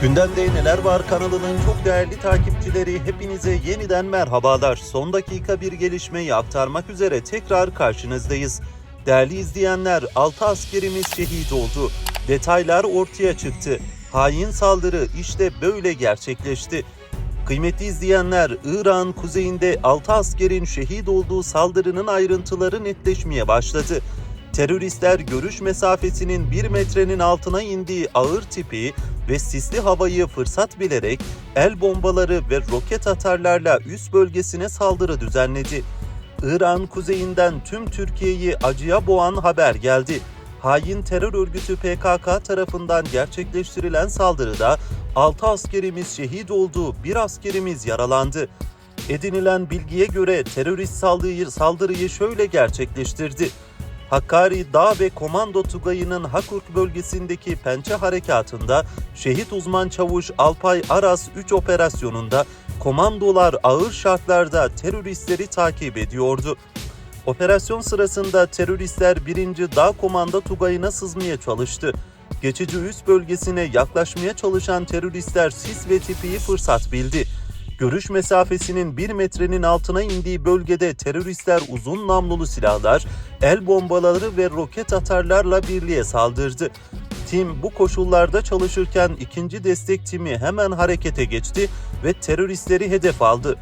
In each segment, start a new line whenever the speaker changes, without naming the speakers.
Gündemde Neler Var kanalının çok değerli takipçileri hepinize yeniden merhabalar. Son dakika bir gelişmeyi aktarmak üzere tekrar karşınızdayız. Değerli izleyenler 6 askerimiz şehit oldu. Detaylar ortaya çıktı. Hain saldırı işte böyle gerçekleşti. Kıymetli izleyenler, İran kuzeyinde 6 askerin şehit olduğu saldırının ayrıntıları netleşmeye başladı. Teröristler görüş mesafesinin 1 metrenin altına indiği ağır tipi ve sisli havayı fırsat bilerek el bombaları ve roket atarlarla üst bölgesine saldırı düzenledi. İran kuzeyinden tüm Türkiye'yi acıya boğan haber geldi. Hain terör örgütü PKK tarafından gerçekleştirilen saldırıda 6 askerimiz şehit oldu, bir askerimiz yaralandı. Edinilen bilgiye göre terörist saldırıyı, saldırıyı şöyle gerçekleştirdi. Hakkari Dağ ve Komando Tugayı'nın Hakurk bölgesindeki pençe harekatında şehit uzman çavuş Alpay Aras 3 operasyonunda komandolar ağır şartlarda teröristleri takip ediyordu. Operasyon sırasında teröristler 1. Dağ Komando Tugayı'na sızmaya çalıştı. Geçici üst bölgesine yaklaşmaya çalışan teröristler sis ve tipiyi fırsat bildi. Görüş mesafesinin 1 metrenin altına indiği bölgede teröristler uzun namlulu silahlar, el bombaları ve roket atarlarla birliğe saldırdı. Tim bu koşullarda çalışırken ikinci destek timi hemen harekete geçti ve teröristleri hedef aldı.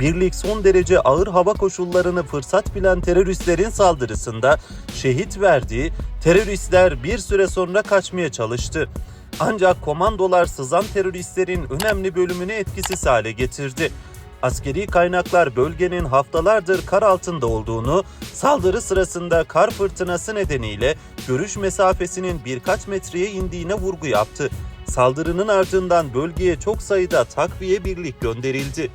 Birlik son derece ağır hava koşullarını fırsat bilen teröristlerin saldırısında şehit verdiği teröristler bir süre sonra kaçmaya çalıştı. Ancak komandolar sızan teröristlerin önemli bölümünü etkisiz hale getirdi. Askeri kaynaklar bölgenin haftalardır kar altında olduğunu, saldırı sırasında kar fırtınası nedeniyle görüş mesafesinin birkaç metreye indiğine vurgu yaptı. Saldırının ardından bölgeye çok sayıda takviye birlik gönderildi.